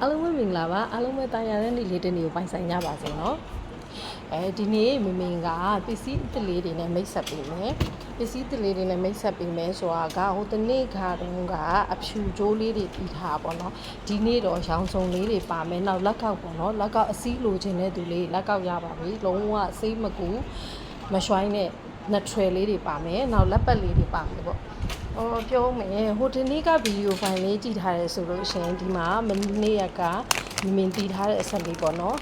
အားလုံးပဲမင်္ဂလာပါအားလုံးပဲတာယာတဲ့နေ့လေးတစ်နေ့ကိုပိုင်ဆိုင်ကြပါစေနော်အဲဒီနေ့မမင်ကပစ္စည်းတစ်လေးတွေနဲ့မိတ်ဆက်ပေးမယ်ပစ္စည်းတစ်လေးတွေနဲ့မိတ်ဆက်ပေးမယ်ဆိုတာကဟိုတနေ့ခါတုန်းကအဖြူကျိုးလေးတွေပြီးထားပါတော့ဒီနေ့တော့ရောင်စုံလေးတွေပါမယ်နောက်လက်ကောက်ပေါ့နော်လက်ကောက်အစည်းလိုချင်တဲ့သူလေးလက်ကောက်ရပါပြီလုံးဝစိတ်မကူမရွှိုင်းတဲ့ natural လေးတွေပါမယ်နောက်လက်ပတ်လေးတွေပါမယ်ပေါ့ အော်ပြောမယ်ဟိုဒီနေ့ကဗီဒီယိုဖိုင်လေးကြည့်ထားတယ်ဆိုလို့ရှိရင်ဒီမှာမနေ့ကမမင်တီးထားတဲ့အဆက်လေးပေါ့နော်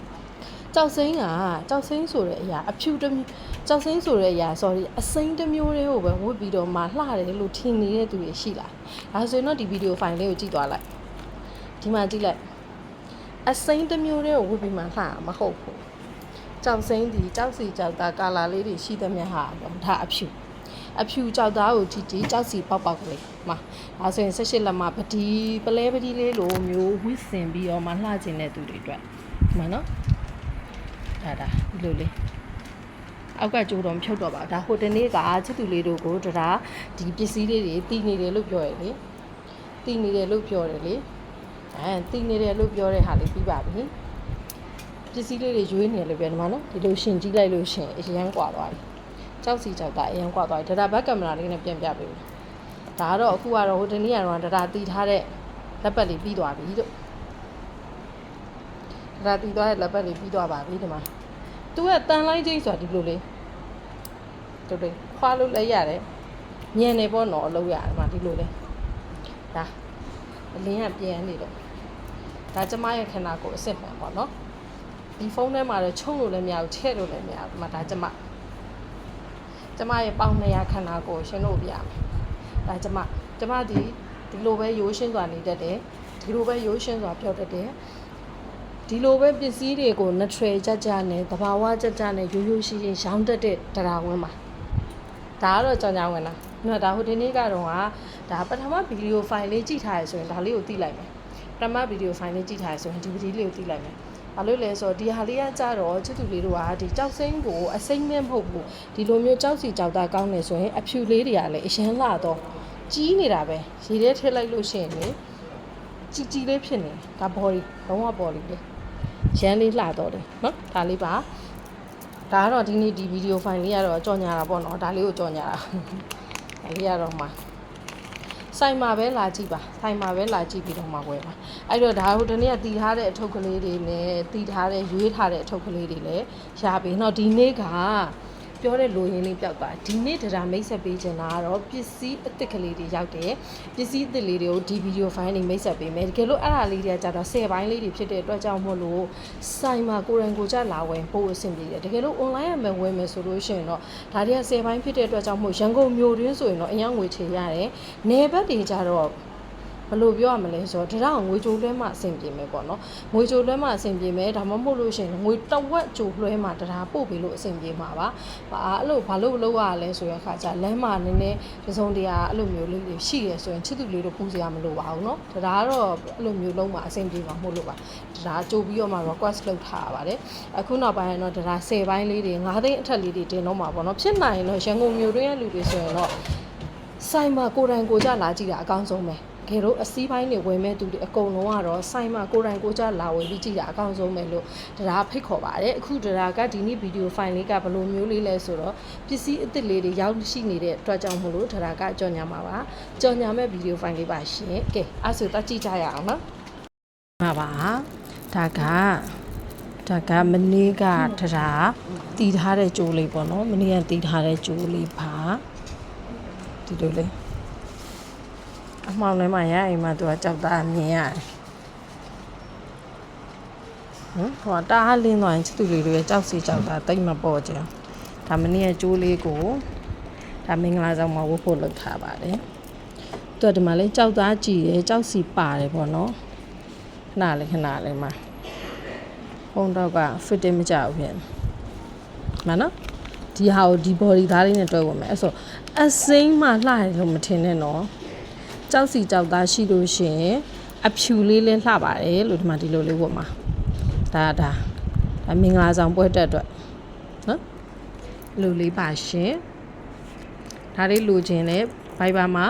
။ကြောက်စိမ့်ကကြောက်စိမ့်ဆိုတဲ့အရာအဖြူတစ်မျိုးကြောက်စိမ့်ဆိုတဲ့အရာ sorry အစိမ့်တစ်မျိုးလေးကိုပဲဝတ်ပြီးတော့မှလှတယ်လို့ထင်နေတဲ့သူတွေရှိလား။ဒါဆိုရင်တော့ဒီဗီဒီယိုဖိုင်လေးကိုကြည့်သွားလိုက်။ဒီမှာကြည့်လိုက်အစိမ့်တစ်မျိုးလေးကိုဝတ်ပြီးမှလှတာမဟုတ်ဘူး။ကြောက်စိမ့်ဒီကြောက်စီကြောက်တာကာလာလေးတွေရှိသမျှဟာပေါ့ဒါအဖြူ အဖြူကြောက်သားကိုကြည့်ကြည့်ကြောက်စီပေါက်ပေါက်ကလေးမှာဒါဆိုရင်18လက်မှာပဒီပလဲပဒီလေးလိုမျိုးဝစ်စင်ပြီးတော့မှလှကျင်တဲ့သူတွေအတွက်မှန်နော်ဒါဒါဒီလိုလေးအောက်ကကြိုးတော်မဖြုတ်တော့ပါဒါဟိုတနေ့ကချစ်သူလေးတို့ကိုတရာဒီပစ္စည်းလေးတွေတည်နေတယ်လို့ပြောရလေတည်နေတယ်လို့ပြောတယ်လေအဲတည်နေတယ်လို့ပြောတဲ့ဟာလေးပြီးပါပြီပစ္စည်းလေးတွေရွေးနေတယ်လို့ပြောတယ်မှာနော်ဒီလိုရှင်ကြည့်လိုက်လို့ရှင်အရင်ကွာသွားပြီ ကြောက်စီကြောက်တာအရင်ကွာသွားတယ်ဒါတာဘက်ကင်မရာလေးနဲ့ပြန်ပြပေးလို့ဒါကတော့အခုကတော့ဟိုတနေ့ကတော့ဒါတာတီးထားတဲ့လက်ပတ်လေးပြီးသွားပြီတို့ဒါတာတီးသွားတဲ့လက်ပတ်လေးပြီးသွားပါပြီဒီမှာသူကတန်လိုက်ချင်းဆိုတာဒီလိုလေးတို့လေးခွာလို့လည်းရတယ်ညံနေပေါ့နော်အလုပ်ရတယ်မှာဒီလိုလေးဒါအလင်းကပြန်နေတော့ဒါကျမရဲ့ခန္ဓာကိုယ်အစ်စ်မှန်ပေါ့နော်ဒီဖုန်းထဲမှာတော့ချုံလို့လည်းမရဘူးထည့်လို့လည်းမရဘူးဒီမှာဒါကျမ ကျမရဲ့ပေါင်200ခန္ဓာကိုယ်ရှင်တို့ပြမယ်။ဒါကျမကျမဒီဒီလိုပဲရိုးရှင်းစွာနေတတ်တယ်။ဒီလိုပဲရိုးရှင်းစွာပြောတတ်တယ်။ဒီလိုပဲပစ္စည်းတွေကိုနှထွေကြကြနဲ့တဘာဝကြကြနဲ့ရိုးရိုးရှင်းရှင်းရောင်းတတ်တဲ့တရားဝင်ပါ။ဒါကတော့ကြောင်ကြောင်ဝင်လား။နော်ဒါဟိုဒီနေ့ကတော့ကဒါပထမဗီဒီယိုဖိုင်လေးကြည့်ထားရဆိုရင်ဒါလေးကိုသိလိုက်မယ်။ပထမဗီဒီယိုဖိုင်လေးကြည့်ထားရဆိုရင်ဒီဗီဒီယိုလေးကိုသိလိုက်မယ်။ ဘာလို့လဲဆိုတော့ဒီဟာလေးကကြတော့ချစ်သူလေးတို့ကဒီကြောက်စိမ့်ကိုအစိမ့်မဲ့မဟုတ်ဘူးဒီလိုမျိုးကြောက်စီကြောက်တာကောင်းနေဆိုရင်အဖြူလေးတွေကလည်းအရန်လာတော့ကြီးနေတာပဲရေထဲထည့်လိုက်လို့ရှိရင်လေကြီးကြီးလေးဖြစ်နေဒါဘော်ဒီလုံးဝဘော်ဒီလေရန်လေးလှတော့တယ်နော်ဒါလေးပါဒါကတော့ဒီနေ့ဒီဗီဒီယိုဖိုင်လေးကတော့ကြော်ညာတာပေါ့နော်ဒါလေးကိုကြော်ညာတာဒါလေးကတော့မှ ဆိုင်မှာပဲလာကြည့်ပါဆိုင်မှာပဲလာကြည့်ပြီးတော့မှဝယ်ပါအဲ့တော့ဒါဟိုတနေ့ကတီထားတဲ့အထုပ်ကလေးတွေနဲ့တီထားတဲ့ရွေးထားတဲ့အထုပ်ကလေးတွေလည်းရပြီเนาะဒီနေ့က ပြောတဲ့လိုရင်းလေးပြောက်သွားဒီနေ့တရားမိတ်ဆက်ပေးချင်တာကတော့ပစ္စည်းအစ်စ်ကလေးတွေရောက်တယ်ပစ္စည်းအစ်စ်လေးတွေကိုဒီဗီဒီယိုဖိုင်တွေမိတ်ဆက်ပေးမယ်တကယ်လို့အဲ့ဒါလေးတွေကကြတော့10ပိုင်းလေးတွေဖြစ်တဲ့အတွက်ကြောင့်မို့လို့ဆိုင်မှာကိုယ်တိုင်ကိုယ်ကျလာဝယ်ပို့အဆင်ပြေတယ်တကယ်လို့ online ရမယ်ဝယ်မယ်ဆိုလို့ရှိရင်တော့ဒါတွေက10ပိုင်းဖြစ်တဲ့အတွက်ကြောင့်မို့ရန်ကုန်မြို့တွင်းဆိုရင်တော့အញ្ញငွေချေရတယ်နေဘက်တွေကြတော့ ဘယ်လိုပြောရမလဲဆိုတော့ဒါတော့ငွေကြိုလွှဲမှအဆင်ပြေမယ်ပေါ့နော်ငွေကြိုလွှဲမှအဆင်ပြေမယ်ဒါမှမဟုတ်လို့ရှိရင်ငွေတဝက်ကြိုလွှဲမှတရားပို့ပြီးလို့အဆင်ပြေမှာပါဘာအဲ့လိုဘာလို့လုပ်ရလဲဆိုရခါကျလမ်းမှာနည်းနည်းပစုံတရားအဲ့လိုမျိုးလေးတွေရှိရဆိုရင်ချစ်သူလေးတို့ပူစရာမလိုပါဘူးเนาะဒါကတော့အဲ့လိုမျိုးလုံးမှအဆင်ပြေမှာမဟုတ်လို့ပါဒါကြိုပြီးတော့မှ request လုပ်ထားရပါတယ်အခုနောက်ပိုင်းတော့ဒါ10ပိုင်းလေးတွေ9သိန်းအထက်လေးတွေတင်တော့မှာပေါ့နော်ဖြစ်နိုင်ရင်တော့ရန်ကုန်မြို့တွင်းရဲ့လူတွေဆိုရင်တော့ ဆိုင်မှာကိုယ်တိုင်ကိုယ်ကြလာကြည့်တာအကောင်းဆုံးပဲ တကယ်လို့အစည်းပိုင်းတွေဝယ်မဲ့သူတွေအကုန်လုံးကတော့ဆိုင်မှာကိုယ်တိုင်ကိုယ်ကြလာဝယ်ပြီးကြည့်တာအကောင်းဆုံးပဲလို့တရားဖိတ်ခေါ်ပါတယ်အခုတရားကဒီနေ့ဗီဒီယိုဖိုင်လေးကဘယ်လိုမျိုးလေးလဲဆိုတော့ပစ္စည်းအစ်စ်လေးတွေရောက်ရှိနေတဲ့အတွက်ကြောင့်မို့လို့တရားကကြော်ညာမှာပါကြော်ညာမဲ့ဗီဒီယိုဖိုင်လေးပါရှင်ကဲအဲ့ဆိုတက်ကြည့်ကြရအောင်နော်မှာပါဒါကဒါကမနေ့ကတရားတီးထားတဲ့ကြိုးလေးပေါ့နော်မနေ့ကတီးထားတဲ့ကြိုးလေးပါဒီလိုလေး အမှောင်ထဲမှာရအိမ်မှာသူကကြောက်သားမြင်ရတယ်ဟမ်ဟိုတားလင်းသွားရင်ချစ်သူလေးတွေကြောက်စီကြောက်တာတိတ်မပေါ်ကြအောင်ဒါမနေ့ကကြိုးလေးကိုဒါမင်္ဂလာဆောင်မှာဝတ်ဖို့လုပ်ထားပါတယ်သူကဒီမှာလေးကြောက်သားကြည်တယ်ကြောက်စီပါတယ်ပေါ့နော်ခဏလေးခဏလေးမှာပုံတော့က fit မကြဘူးဖြစ်နေမှန်နော်ဒီဟာကိုဒီ body သားလေးနဲ့တွဲဝင်မယ်အဲ့ဆိုအစိမ်းမှလှရတယ်လို့မထင်နဲ့နော် ကြောက်စီကြောက်သားရှိလို့ရှိရင်အဖြူလေးလေးလှပါတယ်လို့ဒီမှာဒီလိုလေးဝတ်မှာဒါဒါဒါမင်္ဂလာဆောင်ပွဲတက်အတွက်နော်လူလေးပါရှင်ဒါလေးလိုချင်လဲ Viber မှာ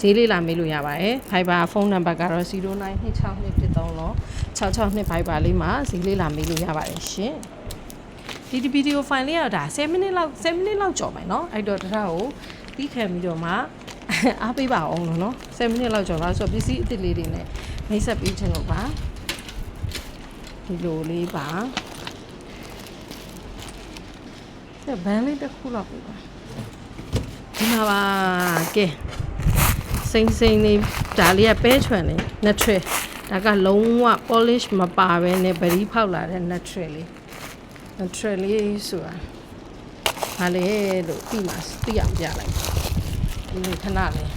ဈေးလေးလာမေးလို့ရပါတယ် Viber ဖုန်းနံပါတ်ကတော့092623လို့662 Viber လေးမှာဈေးလေးလာမေးလို့ရပါတယ်ရှင်ဒီဒီဗီဒီယိုဖိုင်လေးကတော့ဒါ10မိနစ်လောက်10မိနစ်လောက်ကြော်မယ်เนาะအဲ့တော့ဒါကိုပြီးခံပြီးတော့မှ အားပေးပါအောင်လို့နော်10မိနစ်လောက်ကျော်လာဆိုတော့ပစ္စည်းအစ်စ်လေးတွေနဲ့မိတ်ဆက်ပေးခြင်းလို့ပါဒီလိုလေးပါဒါဘန်းလေးတစ်ခုလောက်ပေးပါဒီမှာပါကဲစိမ့်စိမ့်လေးဒါလေးကပဲချွန်လေး natural ဒါကလုံးဝ polish မပါဘဲနဲ့ဗရီးဖောက်လာတဲ့ natural လေး natural လေးဆိုတာဘာလဲလို့ပြီးမှာသိအောင်ပြလိုက် ဒီလိုခဏလေး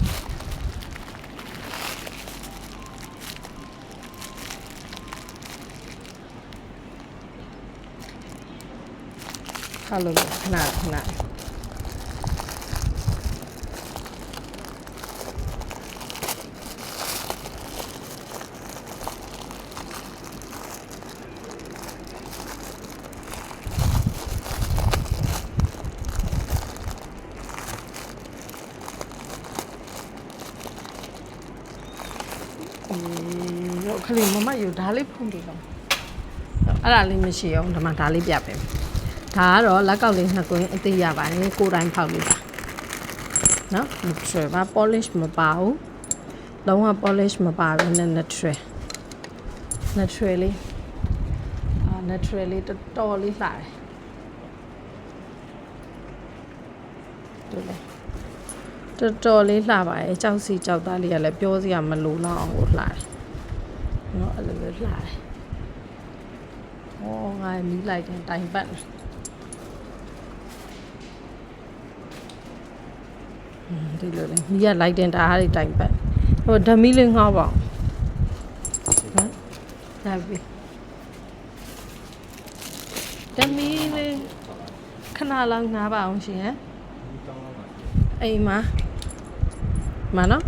ခါလို့ခဏခဏอื လေးမမယူဒါလေးဖုန်ပြီးတော့အဲ့ဒါလေးမရှိအောင်ဒီမှာဒါလေးပြပေးမယ်ဒါကတော့လက်ကောက်လေးနှစ်ကွင်းအသေးရပါတယ်ကိုယ်တိုင်ဖောက်လေးပါနော် natural ပါ polish မပါဘူးလုံးဝ polish မပါဘူးနဲ့ natural natural လေးအာ natural လေးတော်တော်လေးလှတယ်တို့လေတော်တော်လေးလှပါတယ်ကြောက်စီကြောက်သားလေးကလည်းပြောစရာမလိုတော့အောင်ကိုလှတယ်နော်အဲ့ လိုမျိုးလှတယ်ဩငါမီးလိုက်တယ်တိုင်ပတ်နေอืมဒီလိုလေမီးရလိုက်တင်တားတွေတိုင်ပတ်ဟိုဓမီလေးငှောက်ပါအောင်နော်ဒါပြီဓမီလေးခဏလောက်နားပါအောင်ရှင်ဟမ်အိမ်မှာမနော်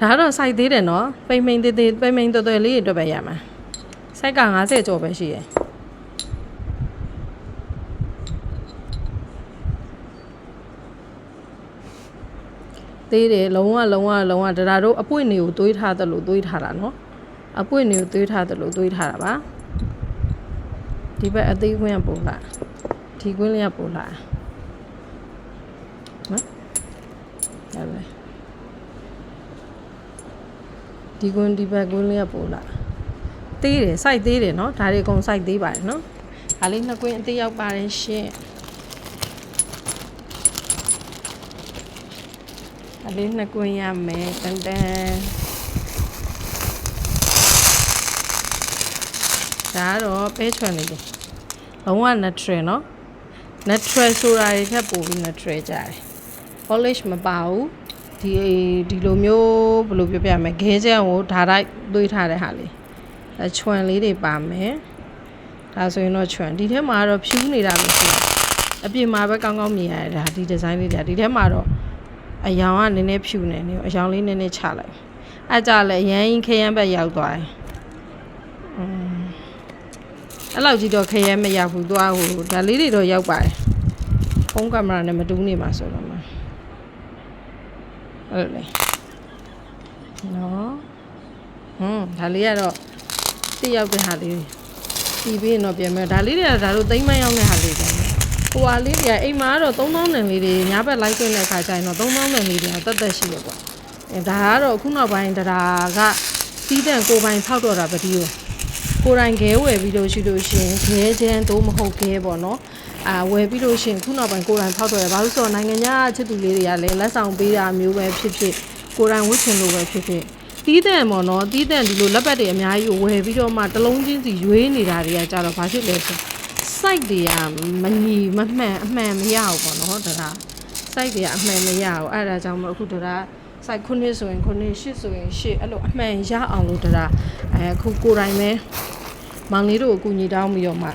ဒါကတော့စိုက်သေးတယ်နော်ပိမ့်မိန်သေးသေးပိမ့်မိန်တော်တော်လေးတွေအတွက်ပဲရမှာစိုက်က90ကျော်ပဲရှိရယ်သေးတယ်လုံးဝလုံးဝလုံးဝဒါတို့အပွင့်တွေကိုသွေးထားတယ်လို့သွေးထားတာနော်အပွင့်တွေကိုသွေးထားတယ်လို့သွေးထားတာပါဒီဘက်အသေးခွင်းကပို့လာဒီခွင်းလေးကပို့လာနော်ဒါပဲ ဒီကွန်းဒီဘက်ကွန်းလေးကပို့လာသေးတယ်စိုက်သေးတယ်နော်ဒါတွေအကုန်စိုက်သေးပါတယ်နော်ဒါလေးနှစ်ကွင်းအသေးရောက်ပါတယ်ရှင်ဒါလေးနှစ်ကွင်းရမယ်တန်တန်ဒါကတော့ပဲချွန်လေးတွေလုံးဝ natural နော် natural ဆိုတာတွေထက်ပိုပြီး natural ကြတယ် polish မပါဘူး ဒီဒီလိုမျိုးဘယ်လိုပြောပြမလဲခဲချမ်းကိုဓာတ်တိုက်သွေးထားတဲ့ဟာလေးအချွန်လေးတွေပါမယ်ဒါဆိုရင်တော့ချွန်ဒီထဲမှာတော့ဖြူးနေတာမရှိဘူးအပြင်မှာပဲကောင်းကောင်းမြင်ရတယ်ဒါဒီဒီဇိုင်းလေးတွေဒီထဲမှာတော့အယောင်ကနည်းနည်းဖြူနေနေအယောင်လေးနည်းနည်းချလိုက်အဲကြလဲရမ်းရင်ခရမ်းဘက်ရောက်သွားတယ်อืมအဲ့လောက်ကြီးတော့ခရမ်းမရောက်ဘူးသွားဟိုဒါလေးတွေတော့ရောက်ပါတယ်ဖုန်းကင်မရာနဲ့မတူးနေမှာဆိုတော့မှာ အဲ့လိုလေနော်ဟွန်းဒါလေးကတော့တိရောက်တဲ့ဟာလေးပြီးပြီးရင်တော့ပြန်မယ်ဒါလေးတွေကဒါတို့သိမ့်မရောက်တဲ့ဟာလေးတွေဟိုဟာလေးတွေကအိမ်မှာကတော့3000နံလေးတွေညဘက်လိုက်သွင်းတဲ့အခါကျရင်တော့3000နံလေးတွေကတတ်သက်ရှိရပေါ့အဲဒါကတော့အခုနောက်ပိုင်းတရားကစီးတန်ကိုပိုင်ဖောက်တော့တာပတိကိုကိုယ်တိုင်ခဲဝယ်ပြီးလို့ရှိလို့ရှင်ခဲချမ်းသို့မဟုတ်ခဲပေါ့နော် အာဝယ်ပြီးလို့ရှင်ခုနောက်ပိုင်းကိုယ်တိုင်ဖောက်တော့ရဘာလို့ဆိုတော့နိုင်ငံခြားချစ်သူလေးတွေကလည်းလက်ဆောင်ပေးတာမျိုးပဲဖြစ်ဖြစ်ကိုယ်တိုင်ဝတ်ချင်လို့ပဲဖြစ်ဖြစ်တီးတန်ပေါ့နော်တီးတန်ဒီလိုလက်ပတ်တွေအများကြီးကိုဝယ်ပြီးတော့မှတစ်လုံးချင်းစီရွေးနေတာတွေကကြတော့ဘာဖြစ်လဲဆို site တွေကမညီမမှန်အမှန်မရဘူးပေါ့နော်ဒါက site တွေကအမှန်မရဘူးအဲ့ဒါကြောင့်မလို့အခုဒါက site ခုနှစ်ဆိုရင်ခုနှစ်ရှစ်ဆိုရင်ရှစ်အဲ့လိုအမှန်ရအောင်လို့ဒါကအဲအခုကိုယ်တိုင်ပဲမောင်လေးတို့ကိုအကူညီတောင်းပြီးတော့မှ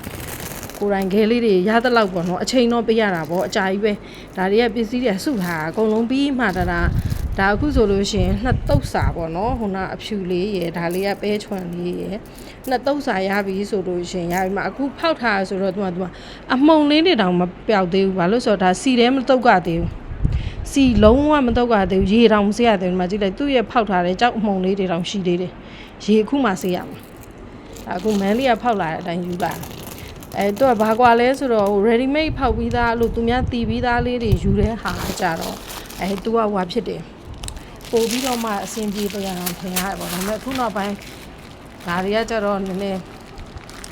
ကိုယ်တိုင်ခဲလေးတွေရသလောက်ပေါ့နော်အချိန်တော့ပေးရတာပေါ့အကြာကြီးပဲဒါတွေကပစ္စည်းတွေစုထားအကုန်လုံးပြီးမှဒါဒါဒါအခုဆိုလို့ရှိရင်နှစ်တုပ်စာပေါ့နော်ဟိုနာအဖြူလေးရယ်ဒါလေးကပဲချွန်လေးရယ်နှစ်တုပ်စာရပြီဆိုလို့ရှိရင်ရပြီမှအခုဖောက်ထားဆိုတော့သူကသူကအမှုံလေးတွေတောင်မပြောက်သေးဘူးဘာလို့ဆိုတော့ဒါစီထဲမတုပ်ကသေးဘူးစီလုံးဝမတော့ကသေးဘူးရေတောင်မစေးရသေးဘူးဒီမှာကြည့်လိုက်သူ့ရဲ့ဖောက်ထားတဲ့ကြောက်အမှုန်လေးတွေတောင်ရှိသေးတယ်ရေအခုမှစေးရမှာဒါအခုမန်လေးကဖောက်လာတဲ့အတိုင်းယူလာ အဲသူကဘာကွာလဲဆိုတော့ ready made ဖောက်ပြီးသားလို့သူများတီးပြီးသားလေးတွေယူတဲ့ဟာကြတော့အဲသူကဟွာဖြစ်တယ်ပို့ပြီးတော့မှအဆင်ပြေပြန်အောင်ထင်ရတယ်ပေါ့ဒါပေမဲ့အခုနောက်ပိုင်းဒါတွေကကြတော့နည်းနည်း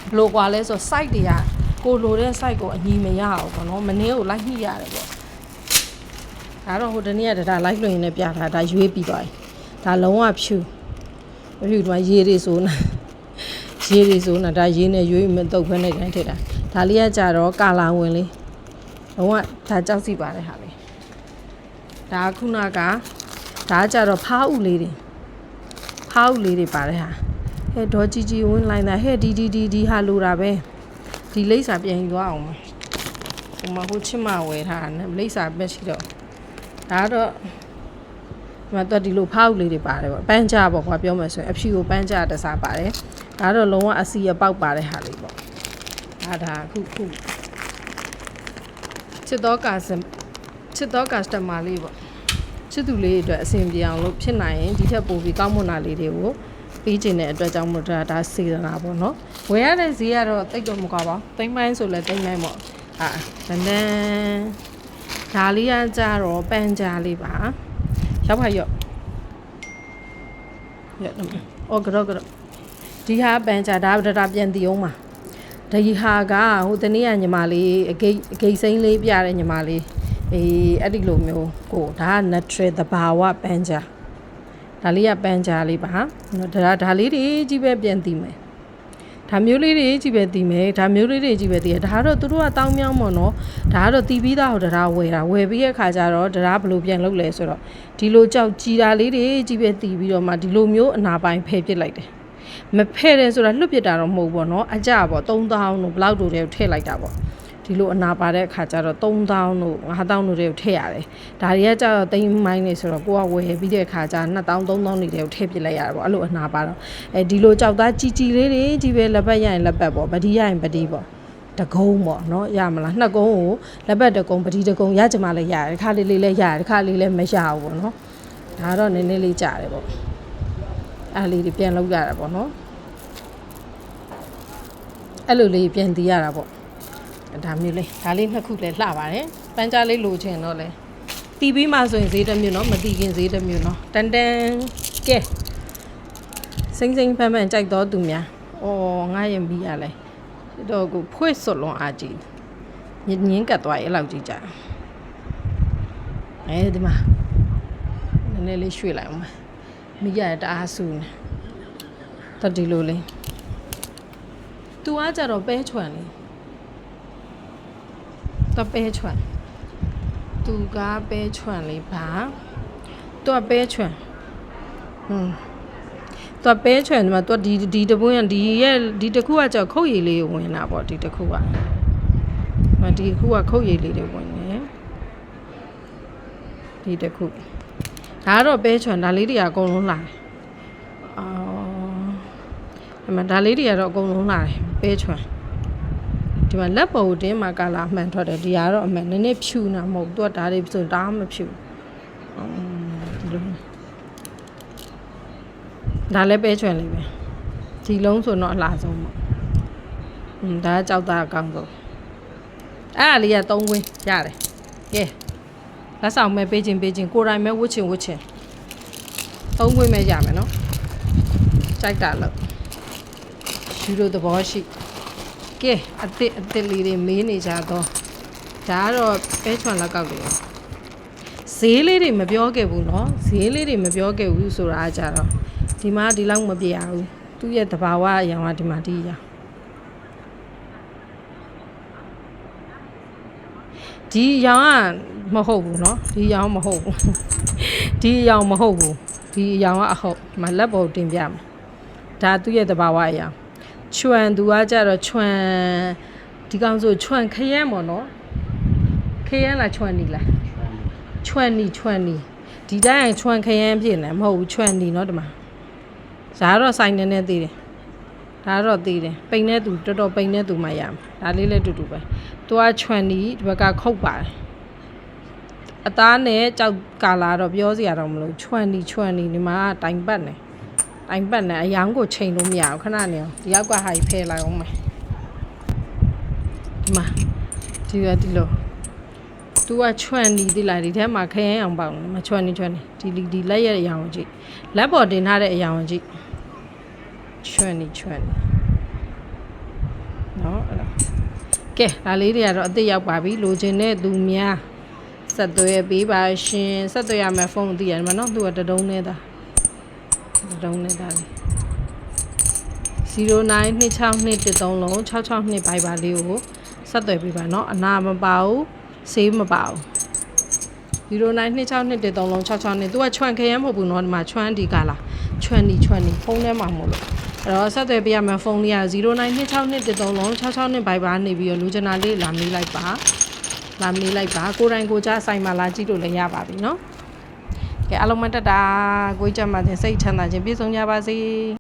ဘလို့ကွာလဲဆို site တွေကကိုလိုတဲ့ site ကိုအညီမရအောင်ပေါ့နော်မင်းကိုလိုက်ညှိရတယ်ပေါ့ဒါတော့ဟိုတနေ့ကဒါ live လွှင့်နေပြထားဒါရွေးပြီးသွားပြီဒါလုံးဝဖြူမဖြူတော့ရေတွေဆိုနေ ရေတွေဆိုနေဒါရေနဲ့ရွေးမတုတ်ဖဲနဲ့တိုင်းထည့်တာဒါလေးကကြတော့ကာလာဝင်လေးလုံးဝဒါကြောက်စီပါတယ်ဟာလေးဒါခုနကဒါကကြတော့ဖားဥလေးတွေဖားဥလေးတွေပါတယ်ဟာဟဲ့ဒေါ်ကြီးကြီးဝင်လိုက်တာဟဲ့ဒီဒီဒီဒီဟာလိုတာပဲဒီလိမ့်စာပြန်ယူသွားအောင်မဟိုမှာဟိုချစ်မဝယ်ထားတာနဲ့လိမ့်စာပဲရှိတော့ဒါကတော့ဒီမှာတော့ဒီလိုဖောက်လေးတွေပါတယ်ပေါ့ပန်းကြပေါ့ကွာပြောမယ်ဆိုရင်အဖြူကိုပန်းကြတစားပါတယ် ဒါတော့လုံးဝအစီအပေါက်ပါတဲ့ဟာလေးပေါ့ဒါဒါခုခုချစ်တော့ကာစချစ်တော့ customer လေးပေါ့ချစ်သူလေးတွေအတွက်အဆင်ပြေအောင်လို့ဖြစ်နိုင်ရင်ဒီထက်ပိုပြီးကောင်းမွန်တာလေးတွေကိုပေးခြင်းတဲ့အတွက်ကြောင့်မို့ဒါဒါစေတနာပေါ့နော်ဝယ်ရတဲ့ဈေးကတော့တိတ်တော့မကောက်ပါဘူးတိမ်ပိုင်းဆိုလဲတိမ်ပိုင်းပေါ့အာဗန်ဒန်ဒါလေးကကြတော့ပန်ဂျာလေးပါရောက်ပါရော့ရော့တော့အော်ကတော့ကတော့ ဒီဟာပန်ဂျာဒါဒါဒါပြန်တီအောင်ပါဒီဟာကဟိုတနေ့ကညီမလေးအဂိတ်အဂိတ်စိမ့်လေးပြတဲ့ညီမလေးအေးအဲ့ဒီလိုမျိုးကိုဒါက natural သဘာဝပန်ဂျာဒါလေးကပန်းကြားလေးပါနော်ဒါဒါလေးတွေကြီးပဲပြန်တည်မယ်ဒါမျိုးလေးတွေကြီးပဲတည်မယ်ဒါမျိုးလေးတွေကြီးပဲတည်ရဒါကတော့သူတို့ကတောင်းမြောင်းပေါ့နော်ဒါကတော့တည်ပြီးသားဟိုတရားဝယ်တာဝယ်ပြီးရဲ့ခါကျတော့တရားဘယ်လိုပြန်လုပ်လဲဆိုတော့ဒီလိုကြောက်ကြီးတာလေးတွေကြီးပဲတည်ပြီးတော့မှဒီလိုမျိုးအနာပိုင်းဖယ်ပစ်လိုက်တယ် မဖဲ့တယ်ဆိုတာလွတ်ပစ်တာတော့မဟုတ်ဘောနော်အကြပေါ့3000တို့ဘလောက်တို့တွေကိုထည့်လိုက်တာပေါ့ဒီလိုအနာပါတဲ့အခါကျတော့3000တို့5000တို့တွေကိုထည့်ရတယ်ဒါတွေကကျတော့တိမ်မိုင်းနေဆိုတော့ကိုကဝယ်ပြီးတဲ့အခါကျ2000 3000တွေကိုထည့်ပြလိုက်ရတယ်ပေါ့အဲ့လိုအနာပါတော့အဲဒီလိုကြောက်သားជីជីလေးတွေကြီးပဲလက်ပတ်ရရင်လက်ပတ်ပေါ့ဗတိရရင်ဗတိပေါ့တကုံးပေါ့နော်ရမလားနှစ်ကုံးကိုလက်ပတ်တကုံးပတိတကုံးရကြမှာလည်းရတယ်တစ်ခါလေးလေးလည်းရတယ်တစ်ခါလေးလည်းမရဘူးပေါ့နော်ဒါတော့နည်းနည်းလေးကြတယ်ပေါ့ အဲ့လေးတွေပြန်လောက်ရတာပေါ့နော်အဲ့လိုလေးပြန်တည်ရတာပေါ့ဒါမျိုးလေးဒါလေးနှစ်ခုလည်းလှပါတယ်ပန်းကြားလေးလိုချင်တော့လဲတီးပြီးမှဆိုရင်ဈေးတစ်မျိုးနော်မတီးခင်ဈေးတစ်မျိုးနော်တန်တန်ကဲစိမ့်စိမ့်ဖမ်းဖမ်းကြိုက်တော့သူများအော်ငါရင်ပြီးရလဲတော့ကိုဖွေ့စွတ်လွန်အားကြီးညင်းညင်းကတ်သွားရဲ့အဲ့လောက်ကြီးကြာအဲဒီမှာနည်းနည်းလေးရွှေ့လိုက်အောင် မိရတအားဆူနေတတ်ဒီလိုလေးသူကကြတော့ပဲချွန်လေးတော့ပဲချွန်သူကပဲချွန်လေးပါသူကပဲချွန်ဟွန်းသူကပဲချွန်ဒီမှာသူကဒီဒီတပွင့်ဒီရဲ့ဒီတစ်ခုကကြောက်ခုတ်ရည်လေးဝင်တာပေါ့ဒီတစ်ခုကမဒီတစ်ခုကခုတ်ရည်လေးတွေဝင်နေဒီတစ်ခု ဒါကတော့ပဲချွန်ဒါလေးတွေကအကုန်လုံးလာတယ်အော်ဒီမှာဒါလေးတွေကတော့အကုန်လုံးလာတယ်ပဲချွန်ဒီမှာလက်ပေါ်ကိုတင်းမှာကာလာအမှန်ထွက်တယ်ဒီကတော့အမှန်နည်းနည်းဖြူနေတာမဟုတ်ဘူးသူကဒါတွေဆိုဒါမှမဖြူအမ်ဒီလိုဒါလည်းပဲချွန်လေးပဲဒီလုံးဆိုတော့အလားဆုံးပေါ့อืมဒါကကြောက်သားအကောင်းဆုံးအဲ့ဒါလေးက3ဝင်းရတယ်ကဲ လက်ဆောင်မဲ့ပေးခြင်းပေးခြင်းကိုယ်တိုင်မဲ့ဝတ်ချင်ဝတ်ချင်3ဝင်းမဲ့ရမယ်နော်ကြိုက်တာလို့ယူလို့သဘောရှိကဲအစ်စ်အစ်စ်လေးတွေမေးနေကြတော့ဒါကတော့ပဲချွန်လက်ကောက်တွေဈေးလေးတွေမပြောခဲ့ဘူးเนาะဈေးလေးတွေမပြောခဲ့ဘူးဆိုတာကကြတော့ဒီမှာဒီလောက်မပြရဘူးသူ့ရဲ့တဘာဝအရာကဒီမှာဒီအရာ ဒီရောင်ကမဟုတ်ဘူးเนาะဒီရောင်မဟုတ်ဘူးဒီရောင်မဟုတ်ဘူးဒီရောင်ကအဟုတ်ဒီမှာလက်ပေါ်တင်ပြမှာဒါသူ့ရဲ့တဘာဝအရာချွန်သူကကြတော့ချွန်ဒီကောင်ဆိုချွန်ခရမ်းပေါ့နော်ခရမ်းလားချွန်နီလားချွန်နီချွန်နီဒီတိုင်းချွန်ခရမ်းဖြစ်နေမဟုတ်ဘူးချွန်နီเนาะဒီမှာဇာတော့ဆိုင်နေနေသေးတယ် ဒါတော့သေးတယ်ပိန်တဲ့သူတော်တော်ပိန်တဲ့သူမှရမယ်ဒါလေးလည်းတူတူပဲသူကချွန်နီဒီဘက်ကခုတ်ပါတယ်အသားနဲ့ကြောက်ကာလာတော့ပြောစရာတော့မလိုချွန်နီချွန်နီဒီမှာတိုင်ပတ်နေတိုင်ပတ်နေအယောင်ကိုချိန်လို့မရဘူးခဏနေအောင်ဒီရောက်ကဟာကြီးဖဲလိုက်အောင်မယ်ဒီမှာဒီကဒီလိုသူကချွန်နီဒီလိုက်ဒီထဲမှာခရမ်းအောင်ပေါက်နေမချွန်နီချွန်နီဒီလီဒီလက်ရဲ့အယောင်ကိုကြည့်လက်ပေါ်တင်ထားတဲ့အယောင်ကိုကြည့် ချွန်နီချွန်နီနော်အဲ့ဒါကဲဒါလေးတွေကတော့အစ်စ်ရောက်ပါပြီလိုချင်တဲ့သူများ ဆက်သွယ်ပေးပါရှင်ဆက်သွယ်ရမယ်ဖုန်းသိရတယ်မနော်သူကတတုံးနေတာတတုံးနေတာလေ09262136လုံး662ဘိုင်ဘာလေးကိုဆက်သွယ်ပေးပါเนาะအနာမပါဘူးဆေးမပါဘူး09262136လုံး662သူကချွန်ခရမ်းမဟုတ်ဘူးเนาะဒီမှာချွန်ဒီကလာချွန်နီချွန်နီဖုန်းထဲမှာမဟုတ်လို့ အဲ့တော့ဆက်သွယ်ပေးရမယ်ဖုန်းလေးက09262136လုံး662ဘိုင်ဘာနေပြီးတော့လူချနာလေးလာမေးလိုက်ပါ လာမေးလိုက်ပါကိုယ်တိုင်ကိုယ်ကြားဆိုင်မှာလာကြည့်လို့လည်းရပါပြီเนาะကဲအားလုံးမတက်တာကိုကြီးကြမှာတင်စိတ်ချမ်းသာခြင်းပြည့်စုံကြပါစေ